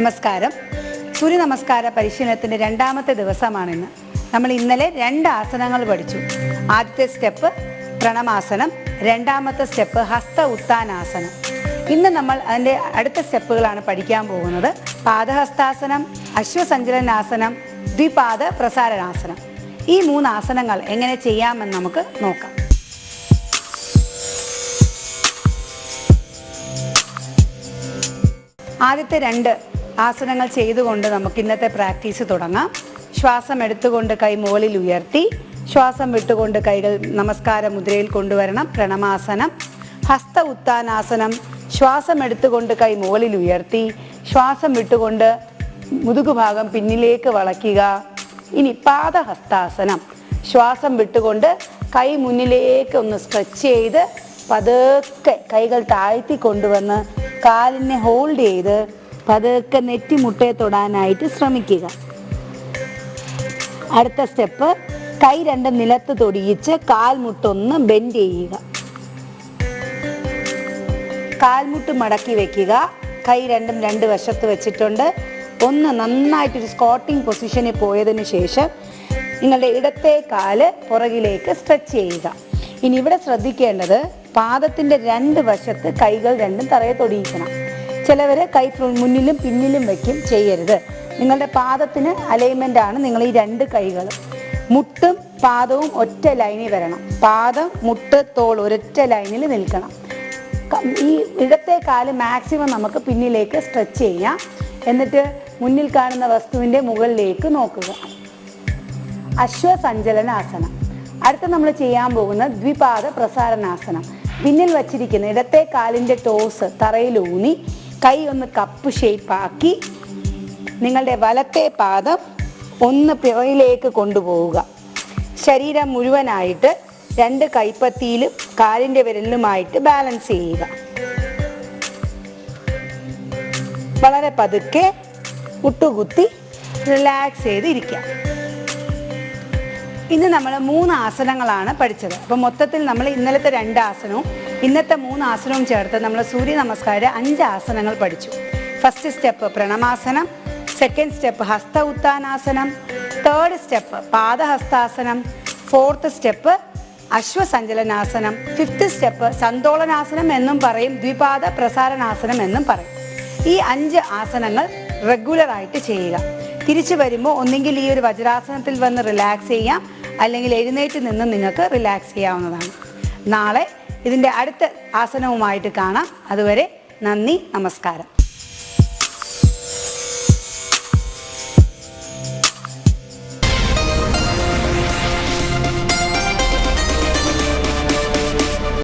നമസ്കാരം. സൂര്യ നമസ്കാര പരിശീലനത്തിന്റെ രണ്ടാമത്തെ ദിവസമാണിന്ന്. നമ്മൾ ഇന്നലെ രണ്ട് ആസനങ്ങൾ പഠിച്ചു. ആദ്യത്തെ സ്റ്റെപ്പ് പ്രണമാസനം രണ്ടാമത്തെ സ്റ്റെപ്പ് ഹസ്ത ഉത്താനാസനം ഇന്ന് നമ്മൾ അതിന്റെ അടുത്ത സ്റ്റെപ്പുകളാണ് പഠിക്കാൻ പോകുന്നത്. പാദഹസ്താസനം അശ്വസഞ്ചലനാസനം ദ്വിപാദ പ്രസാരണാസനം ഈ മൂന്ന് ആസനങ്ങൾ എങ്ങനെ ചെയ്യാമെന്ന് നമുക്ക് നോക്കാം. ആദ്യത്തെ രണ്ട് ആസനങ്ങൾ ചെയ്തുകൊണ്ട് നമുക്ക് ഇന്നത്തെ പ്രാക്ടീസ് തുടങ്ങാം. ശ്വാസം എടുത്തുകൊണ്ട് കൈ മുകളിൽ ഉയർത്തി ശ്വാസം വിട്ടുകൊണ്ട് കൈകൾ നമസ്കാര മുദ്രയിൽ കൊണ്ടുവരണം പ്രണമാസനം. ഹസ്ത ഉത്താനാസനം ശ്വാസം എടുത്തുകൊണ്ട് കൈ മുകളിൽ ഉയർത്തി ശ്വാസം വിട്ടുകൊണ്ട് മുതുകുഭാഗം പിന്നിലേക്ക് വളയ്ക്കുക. ഇനി പാദഹസ്താസനം. ശ്വാസം വിട്ടുകൊണ്ട് കൈ മുന്നിലേക്ക് ഒന്ന് സ്ട്രെച്ച് ചെയ്ത് പതുക്കെ കൈകൾ താഴ്ത്തി കൊണ്ടുവന്ന് കാലിനെ ഹോൾഡ് ചെയ്ത് പതുക്കെ നെറ്റിമുട്ടയെ തൊടാനായിട്ട് ശ്രമിക്കുക. അടുത്ത സ്റ്റെപ്പ് കൈ രണ്ട് നിലത്ത് തൊടിയിച്ച് കാൽമുട്ടൊന്ന് ബെൻഡ് ചെയ്യുക. കാൽമുട്ട് മടക്കി വെക്കുക. കൈ രണ്ടും രണ്ട് വശത്ത് വെച്ചിട്ടുണ്ട്. ഒന്ന് നന്നായിട്ടൊരു സ്കോട്ടിംഗ് പൊസിഷനിൽ പോയതിന് ശേഷം നിങ്ങളുടെ ഇടത്തെ കാൽ പുറകിലേക്ക് സ്ട്രെച്ച് ചെയ്യുക. ഇനി ഇവിടെ ശ്രദ്ധിക്കേണ്ടത് പാദത്തിന്റെ രണ്ട് വശത്ത് കൈകൾ രണ്ടും തറയെ തൊടിയിക്കണം. ചിലവർ കൈ മുന്നിലും പിന്നിലും വയ്ക്കും ചെയ്യരുത്. നിങ്ങളുടെ പാദത്തിന് അലൈൻമെന്റ് ആണ് നിങ്ങൾ ഈ രണ്ട് കൈകളും. മുട്ടും പാദവും ഒറ്റ ലൈനിൽ വരണം. പാദം മുട്ട് തോൾ ഒരൊറ്റ ലൈനിൽ നിൽക്കണം. ഈ ഇടത്തെ കാൽ മാക്സിമം നമുക്ക് പിന്നിലേക്ക് സ്ട്രെച്ച് ചെയ്യാം. എന്നിട്ട് മുന്നിൽ കാണുന്ന വസ്തുവിന്റെ മുകളിലേക്ക് നോക്കുക. അശ്വസഞ്ചലനാസനം. അടുത്ത നമ്മൾ ചെയ്യാൻ പോകുന്ന ദ്വിപാദ പ്രസാരണാസനം പിന്നിൽ വച്ചിരിക്കുന്ന ഇടത്തെ കാലിന്റെ ടോസ് തറയിലൂന്നി കൈ ഒന്ന് കപ്പ് ഷേപ്പാക്കി നിങ്ങളുടെ വലത്തെ പാദം ഒന്ന് പിറയിലേക്ക് കൊണ്ടുപോവുക. ശരീരം മുഴുവനായിട്ട് രണ്ട് കൈപ്പത്തിയിലും കാലിന്റെ വിരലിലുമായിട്ട് ബാലൻസ് ചെയ്യുക. വളരെ പതുക്കെ മുട്ടുകുത്തി റിലാക്സ് ചെയ്ത് ഇരിക്കുക. ഇന്ന് നമ്മൾ മൂന്ന് ആസനങ്ങളാണ് പഠിച്ചത്. അപ്പോൾ മൊത്തത്തിൽ നമ്മൾ ഇന്നലത്തെ രണ്ട് ആസനവും ഇന്നത്തെ മൂന്ന് ആസനവും ചേർത്ത് നമ്മൾ സൂര്യ നമസ്കാര അഞ്ച് ആസനങ്ങൾ പഠിച്ചു. ഫസ്റ്റ് സ്റ്റെപ്പ് പ്രണമാസനം സെക്കൻഡ് സ്റ്റെപ്പ് ഹസ്ത ഉത്താനാസനം തേർഡ് സ്റ്റെപ്പ് പാദഹസ്താസനം ഫോർത്ത് സ്റ്റെപ്പ് അശ്വസഞ്ചലനാസനം ഫിഫ്ത്ത് സ്റ്റെപ്പ് സന്തോളനാസനം എന്നും പറയും ദ്വിപാദ പ്രസാരണാസനം എന്നും പറയും. ഈ അഞ്ച് ആസനങ്ങൾ റെഗുലറായിട്ട് ചെയ്യുക. തിരിച്ചു വരുമ്പോൾ ഒന്നെങ്കിൽ ഈ ഒരു വജ്രാസനത്തിൽ വന്ന് റിലാക്സ് ചെയ്യാം അല്ലെങ്കിൽ എഴുന്നേറ്റ് നിന്ന് നിങ്ങൾക്ക് റിലാക്സ് ചെയ്യാവുന്നതാണ്. നാളെ ഇതിന്റെ അടുത്ത ആസനവുമായിട്ട് കാണാം. അതുവരെ നന്ദി നമസ്കാരം.